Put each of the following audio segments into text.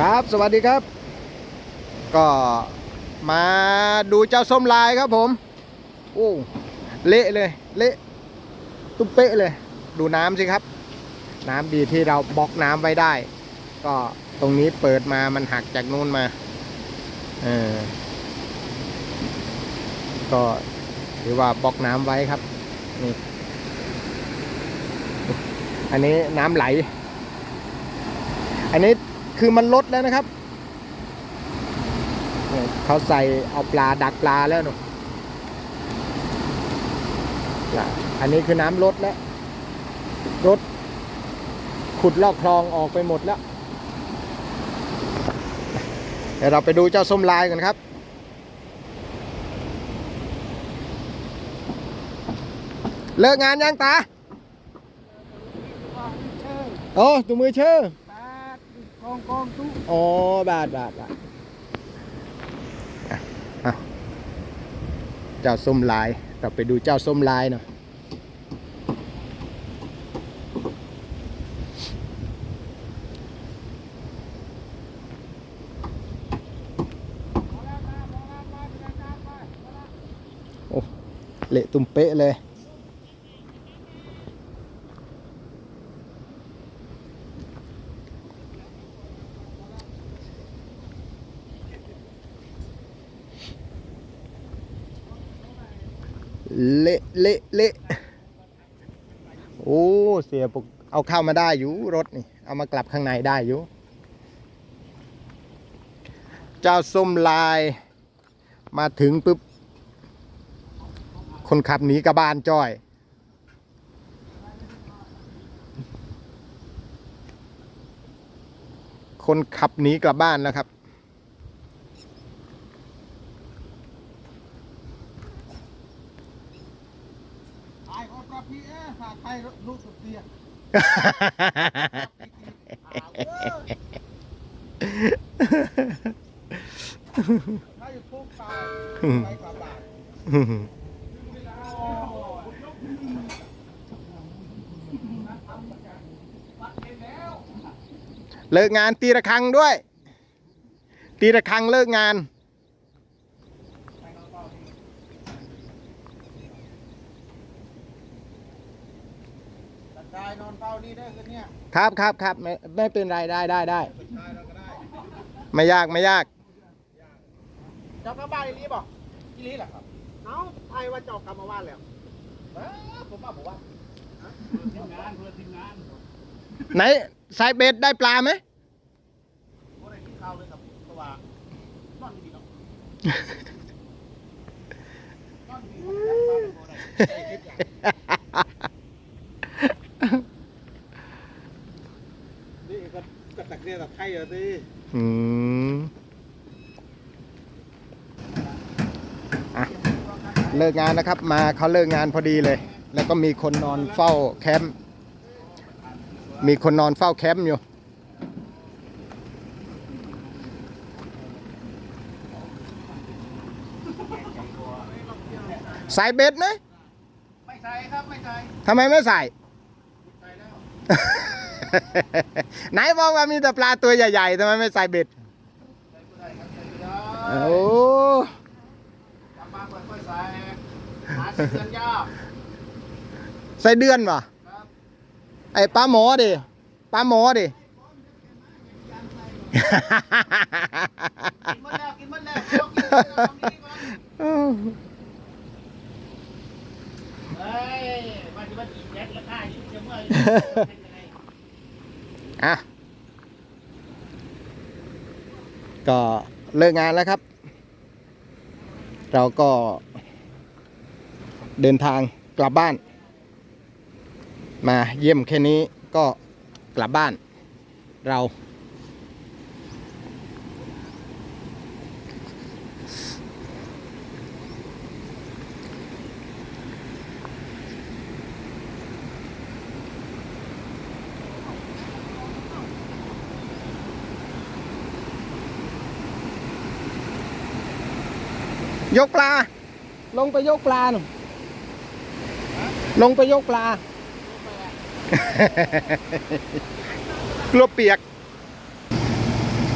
ครับ สวัสดีครับ ก็มาดูเจ้าส้มลายครับผมโอ้เละเลย เละตุ๊เป๊ะเลย ดูน้ำสิครับ น้ำดีที่เราบล็อกน้ำไว้ได้ ก็ตรงนี้เปิดมามันหักจากนู้นมาเออก็ถือว่าบล็อกน้ำไว้ครับนี่อันนี้น้ำไหล อันนี้ คือมันลดแล้วนะครับ เขาใส่เอาปลาดักปลาแล้วหนูอันนี้คือน้ำลดแล้วลดขุดลอกคลองออกไปหมดแล้ว เดี๋ยวเราไปดูเจ้าส้มลายกันครับ เลิกงานยังตา โอ้ตัวมือเชื่อ องกองตู้อ๋อบาทบาทบาทอะเจ้าส้มลาย เราไปดูเจ้าส้มลายหน่อยโอ้เละตุ้มเป๊ะเลย เละเละเละโอ้เสียปกเอาเข้ามาได้อยู่รถนี่ เอามากลับข้างในได้อยู่ เจ้าส้มลายมาถึงปุ๊บ คนขับหนีกระบานจ้อยคนขับหนีกลับบ้านแล้วครับ ไอ้คนกับพี่เอ๊ะฝากไปลูกสุดเตี้ยถ้าอยู่ทุกตายไปกว่าบาท เลิกงานตีระฆังด้วย ตีระฆังเลิกงาน แต่กายนอนเฝ้านี่ได้คืนเนี่ยครับครับครับไม่ไม่เป็นไรได้ได้ได้ไปชายเราก็ได้ไม่ยากไม่ยากเจ้ากลับบ้านอีลีบอกอีลีเหรอครับเอ้าไทยว่าเจ้ากลับมาบ้านแล้วเอ้าผมว่าผมว่าทีมงานเพื่อทีมงานไหนสายเบ็ดได้ปลาไหมโอ้ได้กินข้าวเลยครับเพราะว่านอนดีเนาะนอนดีบ่ได้ได้คิดอย่างนี่ก็กระตัก เรียกกับไทยเหรอสิอืมอะเลิกงานนะครับ มาเขาเลิกงานพอดีเลย แล้วก็มีคนนอนเฝ้าแคมป์มีคนนอนเฝ้าแคมป์อยู่ใส่เบ็ดไหมไม่ใช่ครับ ไม่ใช่ทำไมไม่ใส่ใช่แล้ว ไหนบอกว่ามีแต่ปลาตัวใหญ่ๆทำไมไม่ใส่เบ็ดใช่ไม่ได้ครับใช่ไม่ได้โอ้กลับมาค่อยๆใส่หาเสื้อยากใส่เดือนวะครับไอ้ปลาหมอดิปลาหมอดิกินหมดแล้วกินหมดแล้วเอากินเอาเอานี่ก่อนเฮ้ยมาที่บ้านอีแจ็คราคายิ่งจะเมื่อยเป็นยังไง อะ ก็เลิกงานแล้วครับ เราก็เดินทางกลับบ้าน มาเยี่ยมแค่นี้ก็กลับบ้านเรา ยกปลา ลงไปยกปลาหนูลงไปยกปลากลัวเปียก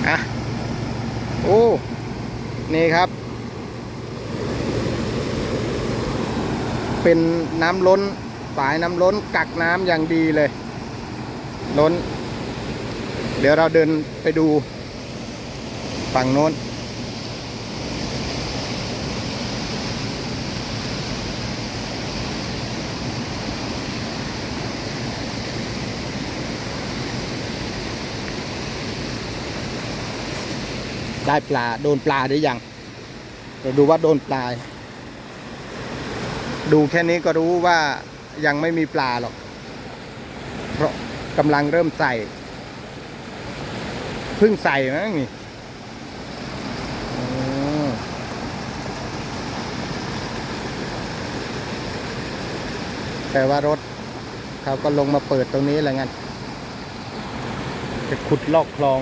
อะ โอ้ นี่ครับ เป็นน้ำล้นฝายน้ำล้นกักน้ำอย่างดีเลย ล้น เดี๋ยวเราเดินไปดูฝั่งโน้น ได้ปลาโดนปลาหรือยังเดี๋ยวดูว่าโดนปลา ดูแค่นี้ก็รู้ว่ายังไม่มีปลาหรอก เพราะกำลังเริ่มใส่เพิ่งใส่นะนี่แต่ว่ารถเขาก็ลงมาเปิดตรงนี้แหละงั้นจะขุดลอกคลอง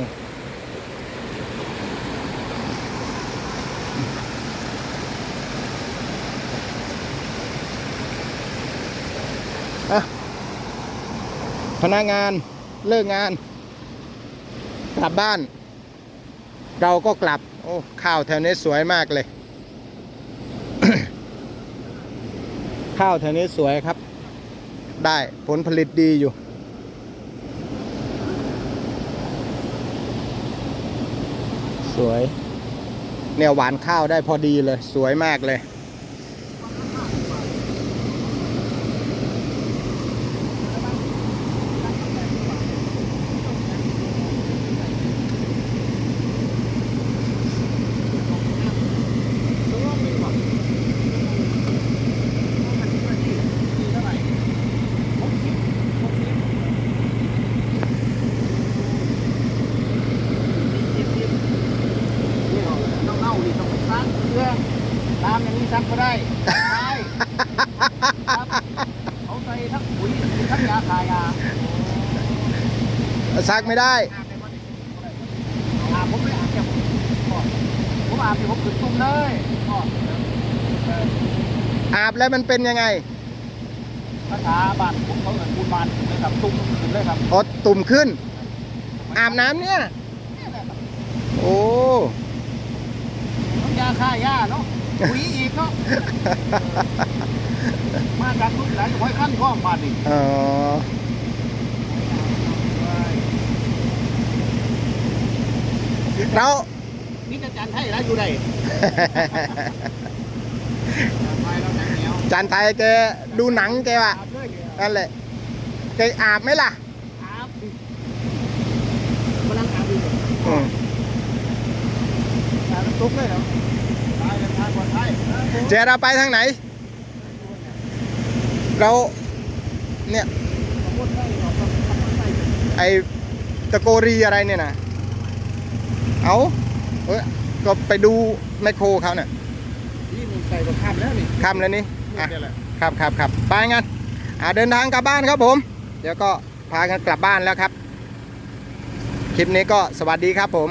พนักงานเลิกงาน กลับบ้าน เราก็กลับ โอ้ ข้าวแถวนี้สวยมากเลย ข้าวแถวนี้สวยครับ ได้ผลผลิตดีอยู่ สวย เนี่ยหวานข้าวได้พอดีเลย สวยมากเลย เน่าๆนี่ต้องไปซักเครื่องตาม อย่างนี้ซักก็ได้ใช่ครับเขาใส่ทั้งปุ๋ยทั้งยาคายาซักไม่ได้อาบผมไม่อาบแค่ผมผมอาบที่ผมขึ้นตุ้มเลยก็อาบแล้วมันเป็นยังไงภาษาบ้านผมเขาเอ่ยปูนบานเลยครับตุ้มขึ้นเลยครับอ๋อตุ่มขึ้น อาบน้ำเนี่ยโอ้น้ำยาฆ่าหญ้าเนาะ ปุ๋ยอีกเนาะมาจากทุกหลายจะไว้ขั้นข้อมบานอีกอ๋อเรานี่จะจันให้แล้วอยู่ไหนไปแล้วหนังเหนียวจันไทยแกดูหนังแกว่ะอาบเลยนั่นแหละแกอาบไหมล่ะ อาบมานั่งอาบดู อืม อาบตุ๊กเลยเหรอตายเลยทางปลอดภัย เจเราไปทางไหน เราเนี่ยไอตะโกรีอะไรเนี่ยนะเอาเอ้ยก็ไปดูแมคโครเขาเนี่ยนี่มึงใส่กับข้ามแล้วนี่คำแล้วนี่อะนี่แหละครับครับครับไปงั้นอ่าเดินทางกลับบ้านครับผม เดี๋ยวก็พากันกลับบ้านแล้วครับ คลิปนี้ก็สวัสดีครับผม